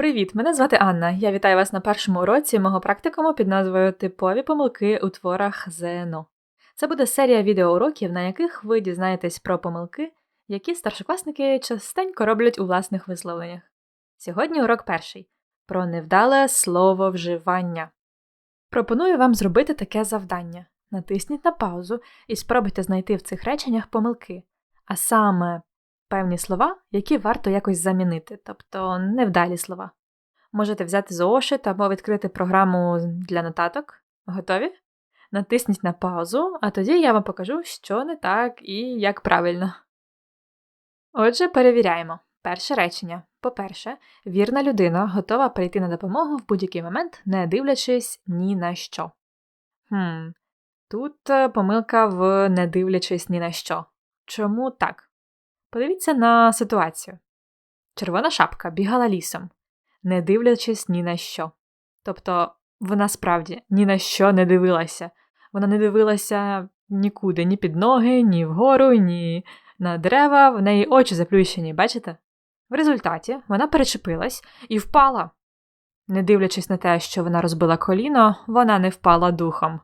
Привіт! Мене звати Анна. Я вітаю вас на першому уроці мого практикуму під назвою Типові помилки у творах ЗНО. Це буде серія відеоуроків, на яких ви дізнаєтесь про помилки, які старшокласники частенько роблять у власних висловленнях. Сьогодні урок перший про невдале слововживання. Пропоную вам зробити таке завдання. Натисніть на паузу і спробуйте знайти в цих реченнях помилки, а саме певні слова, які варто якось замінити, тобто невдалі слова. Можете взяти зошит або відкрити програму для нотаток. Готові? Натисніть на паузу, а тоді я вам покажу, що не так і як правильно. Отже, перевіряємо. Перше речення. По-перше, вірна людина готова прийти на допомогу в будь-який момент, не дивлячись ні на що. Хм, Тут е, помилка в не дивлячись ні на що. Чому так? Подивіться на ситуацію. Червона шапка бігала лісом, не дивлячись ні на що. Тобто вона справді ні на що не дивилася. Вона не дивилася нікуди, ні під ноги, ні вгору, ні на дерева, в неї очі заплющені, бачите? В результаті вона перечепилась і впала. Не дивлячись на те, що вона розбила коліно, вона не впала духом.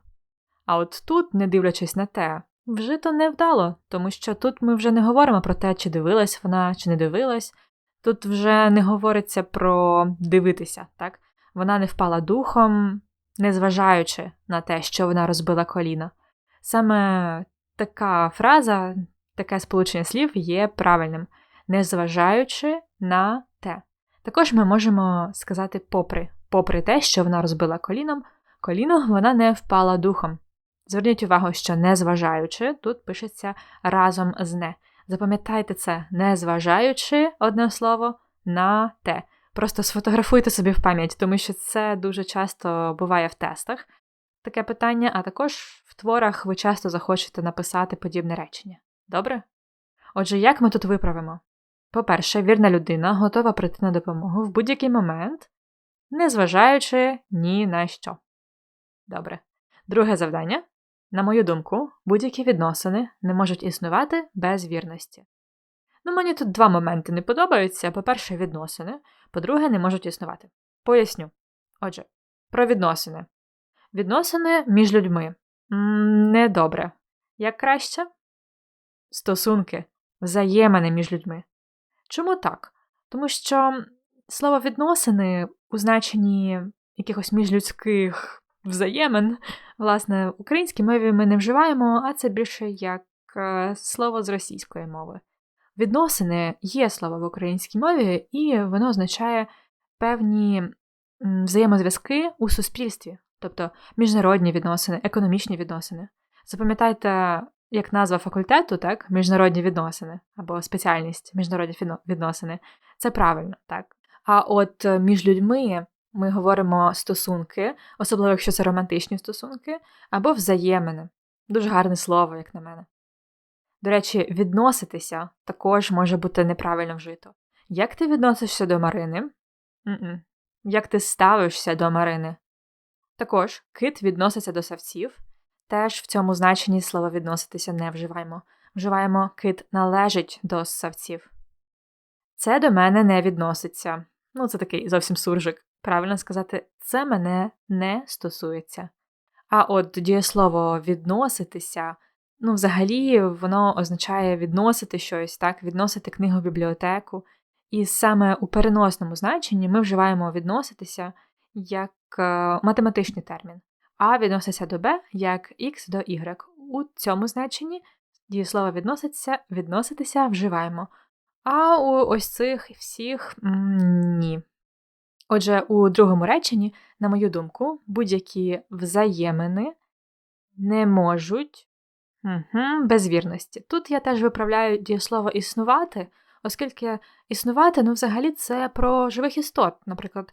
А от тут, не дивлячись на те, вжито невдало, тому що тут ми вже не говоримо про те, чи дивилась вона, чи не дивилась. Тут вже не говориться про дивитися, так? Вона не впала духом, незважаючи на те, що вона розбила коліно. Саме така фраза, таке сполучення слів є правильним, незважаючи на те. Також ми можемо сказати попри, попри те, що вона розбила коліном, коліно вона не впала духом. Зверніть увагу, що незважаючи, тут пишеться разом з не. Запам'ятайте це, незважаючи одне слово на те. Просто сфотографуйте собі в пам'ять, тому що це дуже часто буває в тестах таке питання, а також в творах ви часто захочете написати подібне речення. Добре? Отже, як ми тут виправимо? По-перше, вірна людина готова прийти на допомогу в будь-який момент, незважаючи ні на що. Добре. Друге завдання на мою думку, будь-які відносини не можуть існувати без вірності. Ну, мені тут два моменти не подобаються: по-перше, відносини, по-друге, не можуть існувати. Поясню. Отже, про відносини. Відносини між людьми недобре. Як краще? Стосунки, взаємини між людьми. Чому так? Тому що слово відносини у значенні якихось міжлюдських взаємин. Власне, в українській мові ми не вживаємо, а це більше як е, слово з російської мови. Відносини є слово в українській мові, і воно означає певні взаємозв'язки у суспільстві, тобто міжнародні відносини, економічні відносини. Запам'ятайте, як назва факультету, так, міжнародні відносини або спеціальність міжнародні відносини. Це правильно, так. А от е, між людьми ми говоримо стосунки, особливо якщо це романтичні стосунки, або взаємини. Дуже гарне слово, як на мене. До речі, відноситися також може бути неправильно вжито. Як ти відносишся до Марини? М-м. Як ти ставишся до Марини? Також кит відноситься до савців. Теж в цьому значенні слово відноситися не вживаємо. Вживаємо кит належить до савців. Це до мене не відноситься. Ну, це такий зовсім суржик. Правильно сказати, це мене не стосується. А от дієслово відноситися, ну, взагалі, воно означає відносити щось, так, відносити книгу в бібліотеку. І саме у переносному значенні ми вживаємо відноситися як е, математичний термін, а відноситься до Б як X до Y. У цьому значенні дієслово відноситься, відноситися вживаємо. А у ось цих всіх ні. Отже, у другому реченні, на мою думку, будь-які взаємини не можуть угу, без вірності. Тут я теж виправляю дієслово існувати, оскільки існувати, ну, взагалі, це про живих істот. Наприклад,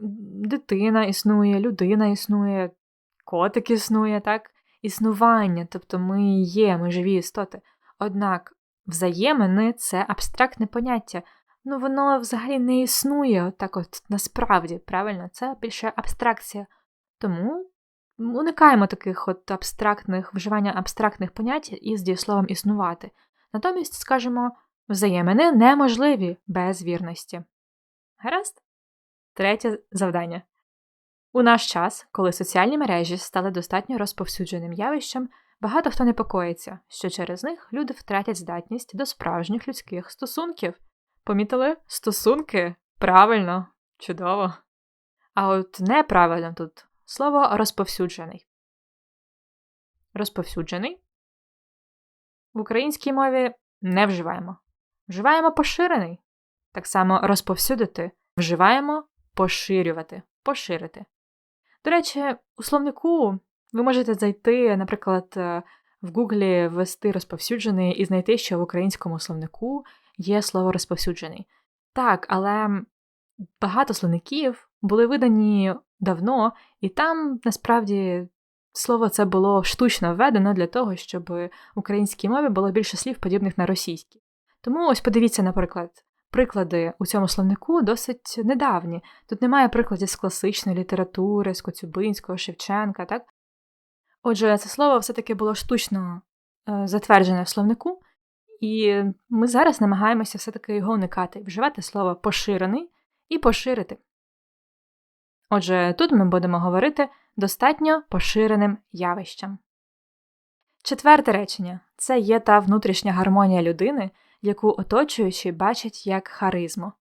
дитина існує, людина існує, котик існує, так? Існування, тобто ми є, ми живі істоти. Однак взаємини це абстрактне поняття ну воно взагалі не існує так от насправді, правильно? Це більше абстракція. Тому уникаємо таких от абстрактних вживання абстрактних понять із дієсловом існувати. Натомість, скажемо, взаємини неможливі без вірності. Гаразд? Третє завдання. У наш час, коли соціальні мережі стали достатньо розповсюдженим явищем, багато хто непокоїться, що через них люди втратять здатність до справжніх людських стосунків. Помітили? Стосунки? Правильно, чудово. А от неправильно тут слово розповсюджений. Розповсюджений в українській мові не вживаємо. Вживаємо поширений. Так само розповсюдити, вживаємо поширювати, поширити. До речі, у словнику ви можете зайти, наприклад, в Гуглі ввести розповсюджений і знайти, що в українському словнику є слово розповсюджений. Так, але багато словників були видані давно, і там насправді слово це було штучно введено для того, щоб в українській мові було більше слів, подібних на російські. Тому ось подивіться, наприклад, приклади у цьому словнику досить недавні. Тут немає прикладів з класичної літератури, з Коцюбинського, Шевченка, так? Отже, це слово все-таки було штучно е, затверджене в словнику, і ми зараз намагаємося все-таки його уникати, вживати слово поширений і поширити. Отже, тут ми будемо говорити достатньо поширеним явищем. Четверте речення це є та внутрішня гармонія людини, яку оточуючі бачать як харизму.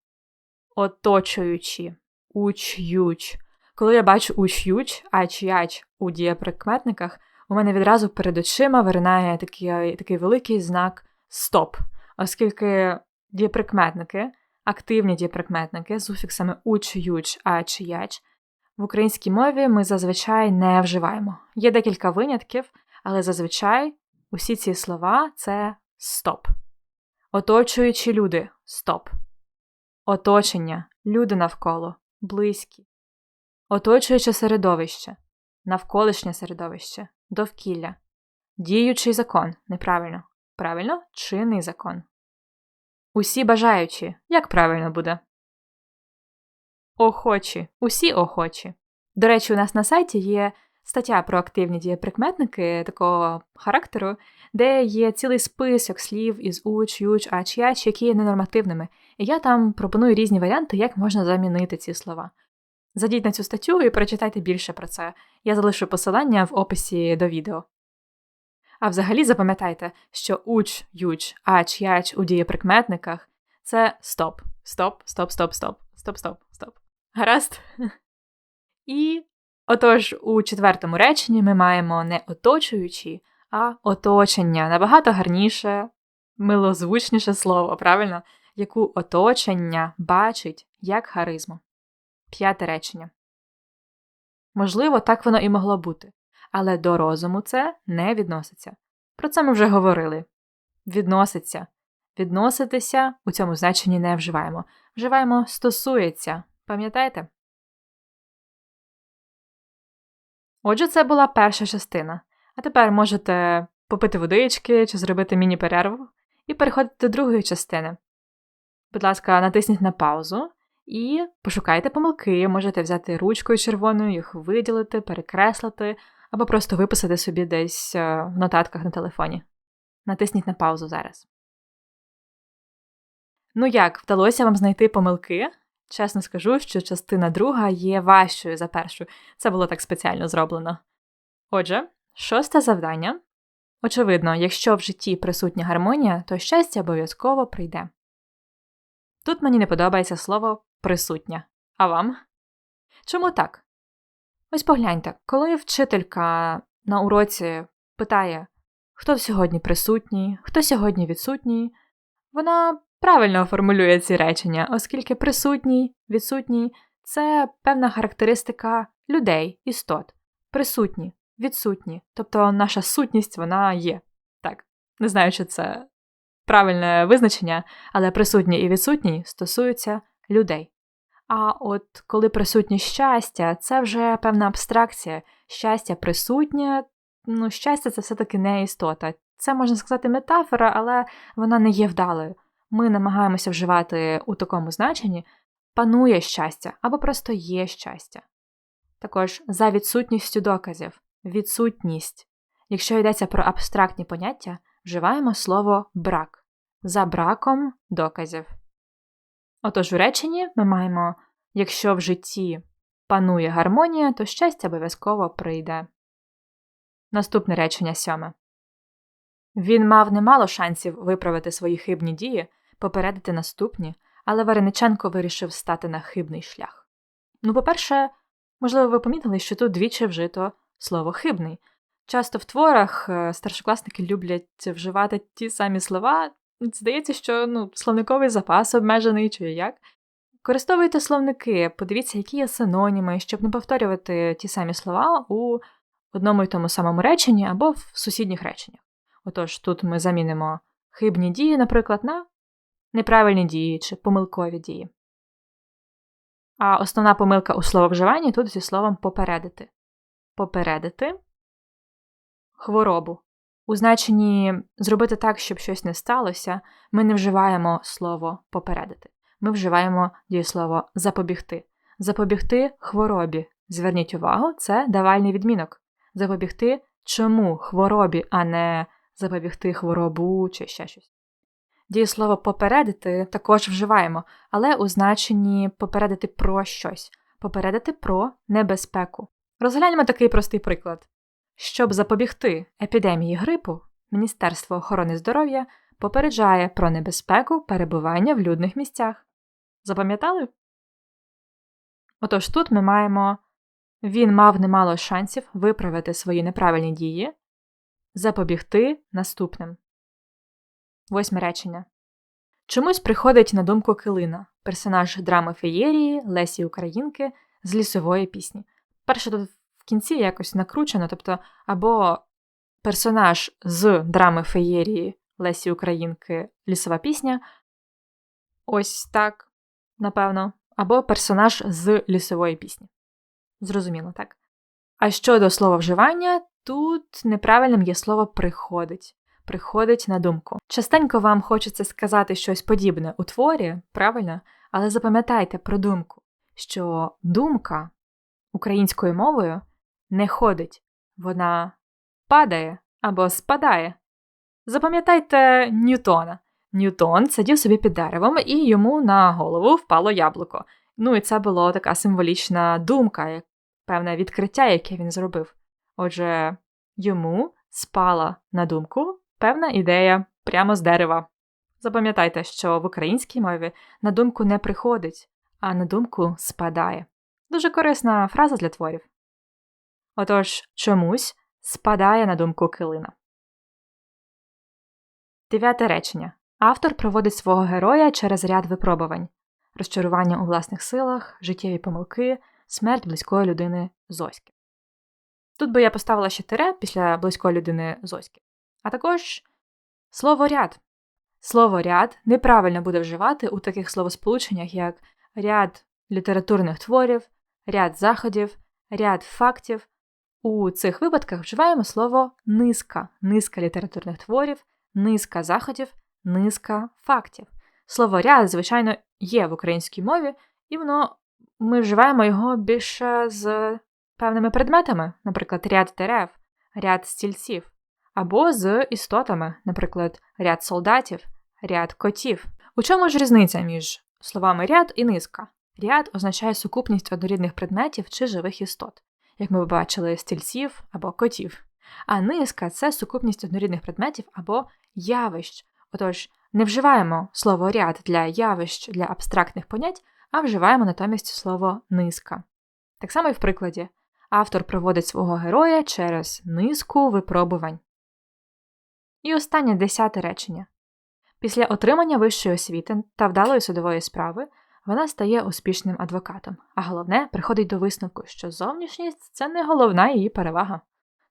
Оточуючі, уч'юч. Коли я бачу уч'юч, ач-яч у дієприкметниках, у мене відразу перед очима виринає такий, такий великий знак стоп, оскільки дієприкметники, активні дієприкметники з суфіксами уч, юч, ач, яч в українській мові ми зазвичай не вживаємо. Є декілька винятків, але зазвичай усі ці слова це стоп. Оточуючі люди стоп. Оточення, люди навколо, близькі. Оточуюче середовище, навколишнє середовище, довкілля. Діючий закон неправильно. Правильно, чинний закон. Усі бажаючі. Як правильно буде? Охочі. Усі охочі. До речі, у нас на сайті є стаття про активні дієприкметники такого характеру, де є цілий список слів із уч, юч, ач, яч, які є ненормативними. І я там пропоную різні варіанти, як можна замінити ці слова. Зайдіть на цю статтю і прочитайте більше про це. Я залишу посилання в описі до відео. А взагалі запам'ятайте, що уч, юч, ач, яч у дієприкметниках це стоп. Стоп, стоп, стоп, стоп, стоп, стоп, стоп. Гаразд? І отож, у четвертому реченні ми маємо не оточуючі, а оточення. Набагато гарніше, милозвучніше слово, правильно? Яку оточення бачить як харизму. П'яте речення. Можливо, так воно і могло бути, але до розуму це не відноситься. Про це ми вже говорили. Відноситься. Відноситися у цьому значенні не вживаємо. Вживаємо стосується. Пам'ятаєте? Отже, це була перша частина. А тепер можете попити водички чи зробити міні-перерву і переходити до другої частини. Будь ласка, натисніть на паузу і пошукайте помилки, можете взяти ручкою червоною, їх виділити, перекреслити або просто виписати собі десь е, в нотатках на телефоні. Натисніть на паузу зараз. Ну як, вдалося вам знайти помилки? Чесно скажу, що частина друга є важчою за першу. Це було так спеціально зроблено. Отже, шосте завдання. Очевидно, якщо в житті присутня гармонія, то щастя обов'язково прийде. Тут мені не подобається слово присутня. А вам? Чому так? Ось погляньте, коли вчителька на уроці питає, хто сьогодні присутній, хто сьогодні відсутній, вона правильно формулює ці речення, оскільки присутній, відсутній це певна характеристика людей, істот, присутні, відсутні, тобто наша сутність вона є. Так, не знаю, чи це правильне визначення, але присутні і відсутні стосуються людей. А от коли присутнє щастя, це вже певна абстракція. Щастя присутнє, ну, щастя це все-таки не істота. Це можна сказати метафора, але вона не є вдалою. Ми намагаємося вживати у такому значенні панує щастя або просто є щастя. Також за відсутністю доказів, відсутність. Якщо йдеться про абстрактні поняття, вживаємо слово брак за браком доказів. Отож, у реченні ми маємо Якщо в житті панує гармонія, то щастя обов'язково прийде. Наступне речення сьоме. Він мав немало шансів виправити свої хибні дії, попередити наступні, але Варениченко вирішив стати на хибний шлях. Ну, по-перше, можливо, ви помітили, що тут двічі вжито слово хибний. Часто в творах е, старшокласники люблять вживати ті самі слова. Здається, що ну, словниковий запас обмежений чи як. Користовуйте словники, подивіться, які є синоніми, щоб не повторювати ті самі слова у одному й тому самому реченні або в сусідніх реченнях. Отож, тут ми замінимо хибні дії, наприклад, на неправильні дії чи помилкові дії. А основна помилка у слововживанні тут зі словом попередити. Попередити хворобу. У значенні зробити так, щоб щось не сталося, ми не вживаємо слово попередити. Ми вживаємо дієслово запобігти. Запобігти хворобі. Зверніть увагу, це давальний відмінок. Запобігти чому хворобі, а не запобігти хворобу чи ще щось. Дієслово попередити також вживаємо, але у значенні попередити про щось, попередити про небезпеку. Розгляньмо такий простий приклад. Щоб запобігти епідемії грипу, Міністерство охорони здоров'я попереджає про небезпеку перебування в людних місцях. Запам'ятали? Отож тут ми маємо він мав немало шансів виправити свої неправильні дії, запобігти наступним. Восьме речення. Чомусь приходить на думку Килина, персонаж драми феєрії Лесі Українки з лісової пісні. Перше тут кінці якось накручено, тобто або персонаж з драми феєрії Лесі Українки лісова пісня. Ось так, напевно, або персонаж з лісової пісні. Зрозуміло, так? А щодо слова вживання, тут неправильним є слово приходить. Приходить на думку. Частенько вам хочеться сказати щось подібне у творі, правильно? Але запам'ятайте про думку, що думка українською мовою не ходить, вона падає або спадає. Запам'ятайте Ньютона. Ньютон сидів собі під деревом, і йому на голову впало яблуко. Ну і це була така символічна думка, певне відкриття, яке він зробив. Отже, йому спала на думку певна ідея прямо з дерева. Запам'ятайте, що в українській мові на думку не приходить, а на думку спадає. Дуже корисна фраза для творів. Отож, чомусь спадає на думку килина. Дев'яте речення. Автор проводить свого героя через ряд випробувань розчарування у власних силах, життєві помилки, смерть близької людини Зоськи. Тут би я поставила ще тире після близької людини Зоськи. А також слово ряд. Слово ряд неправильно буде вживати у таких словосполученнях, як ряд літературних творів, ряд заходів, ряд фактів. У цих випадках вживаємо слово низка, низка літературних творів, низка заходів, низка фактів. Слово ряд, звичайно, є в українській мові, і воно ми вживаємо його більше з певними предметами, наприклад, ряд дерев, ряд стільців, або з істотами, наприклад, ряд солдатів, ряд котів. У чому ж різниця між словами ряд і низка? Ряд означає сукупність однорідних предметів чи живих істот, як ми бачили, стільців або котів. А низка це сукупність однорідних предметів або явищ. Отож, не вживаємо слово ряд для явищ для абстрактних понять, а вживаємо натомість слово низка. Так само і в прикладі автор проводить свого героя через низку випробувань. І останнє десяте речення. Після отримання вищої освіти та вдалої судової справи вона стає успішним адвокатом, а головне, приходить до висновку, що зовнішність це не головна її перевага.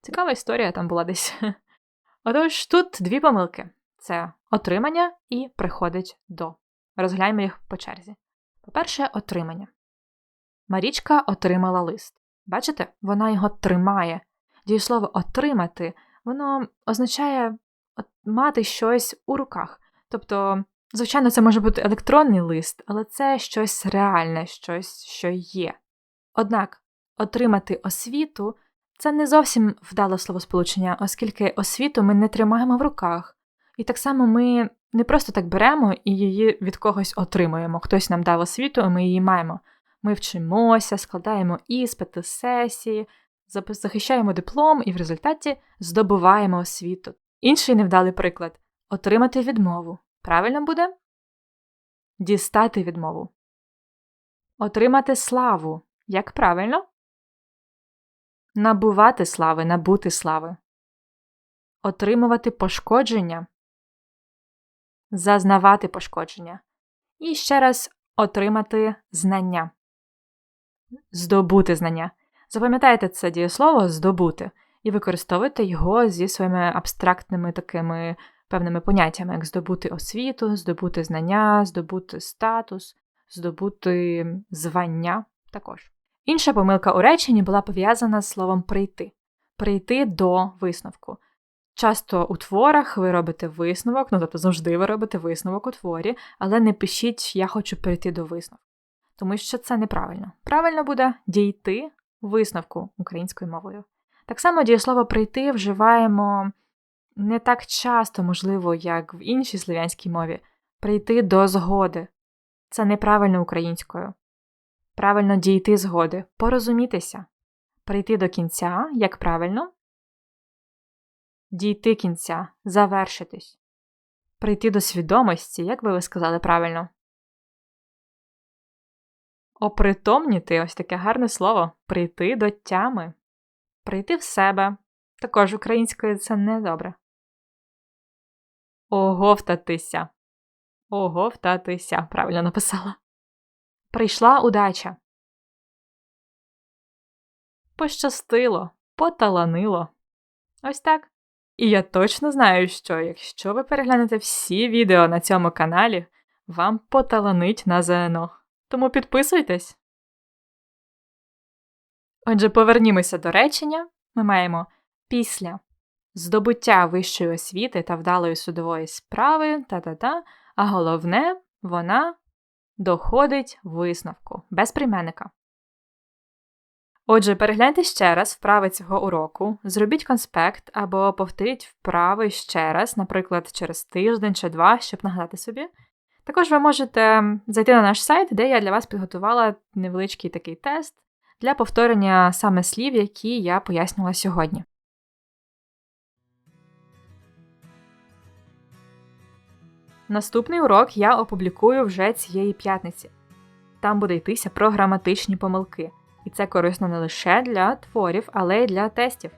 Цікава історія там була десь. Отож, тут дві помилки: це отримання і приходить до. Розгляньмо їх по черзі. По-перше, отримання. Марічка отримала лист. Бачите, вона його тримає. Дієслово отримати, воно означає мати щось у руках. Тобто, звичайно, це може бути електронний лист, але це щось реальне, щось, що є. Однак, отримати освіту це не зовсім вдале словосполучення, оскільки освіту ми не тримаємо в руках. І так само ми не просто так беремо і її від когось отримуємо. Хтось нам дав освіту, а ми її маємо. Ми вчимося, складаємо іспити, сесії, захищаємо диплом і в результаті здобуваємо освіту. Інший невдалий приклад отримати відмову. Правильно буде? Дістати відмову. Отримати славу. Як правильно? Набувати слави, набути слави. Отримувати пошкодження. Зазнавати пошкодження. І ще раз отримати знання. Здобути знання. Запам'ятайте це дієслово здобути і використовуйте його зі своїми абстрактними такими певними поняттями, як здобути освіту, здобути знання, здобути статус, здобути звання також. Інша помилка у реченні була пов'язана з словом прийти прийти до висновку. Часто у творах ви робите висновок, ну тобто завжди ви робите висновок у творі, але не пишіть Я хочу прийти до висновку, тому що це неправильно. Правильно буде дійти висновку українською мовою. Так само дієслово прийти вживаємо не так часто, можливо, як в іншій слов'янській мові, прийти до згоди. Це неправильно українською. Правильно дійти згоди, порозумітися, прийти до кінця, як правильно, дійти кінця, завершитись, прийти до свідомості, як би ви сказали правильно. Опритомніти ось таке гарне слово прийти до тями, прийти в себе. Також українською це недобре. Оговтатися. Оговтатися, правильно написала. Прийшла удача. Пощастило, поталанило. Ось так. І я точно знаю, що якщо ви переглянете всі відео на цьому каналі, вам поталанить на ЗНО. Тому підписуйтесь. Отже, повернімося до речення. Ми маємо після здобуття вищої освіти та вдалої судової справи, та-та-та, а головне, вона доходить висновку без прийменника. Отже, перегляньте ще раз вправи цього уроку, зробіть конспект або повторіть вправи ще раз, наприклад, через тиждень чи два, щоб нагадати собі. Також ви можете зайти на наш сайт, де я для вас підготувала невеличкий такий тест для повторення саме слів, які я пояснила сьогодні. Наступний урок я опублікую вже цієї п'ятниці. Там буде йтися про граматичні помилки, і це корисно не лише для творів, але й для тестів.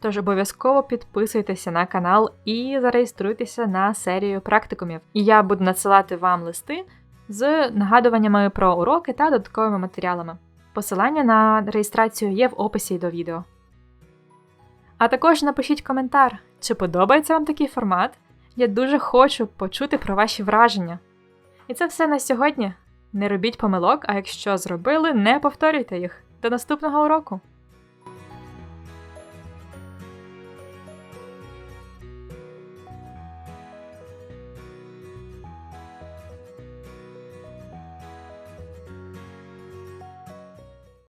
Тож обов'язково підписуйтеся на канал і зареєструйтеся на серію практикумів. І я буду надсилати вам листи з нагадуваннями про уроки та додатковими матеріалами. Посилання на реєстрацію є в описі до відео. А також напишіть коментар, чи подобається вам такий формат. Я дуже хочу почути про ваші враження. І це все на сьогодні. Не робіть помилок, а якщо зробили, не повторюйте їх. До наступного уроку!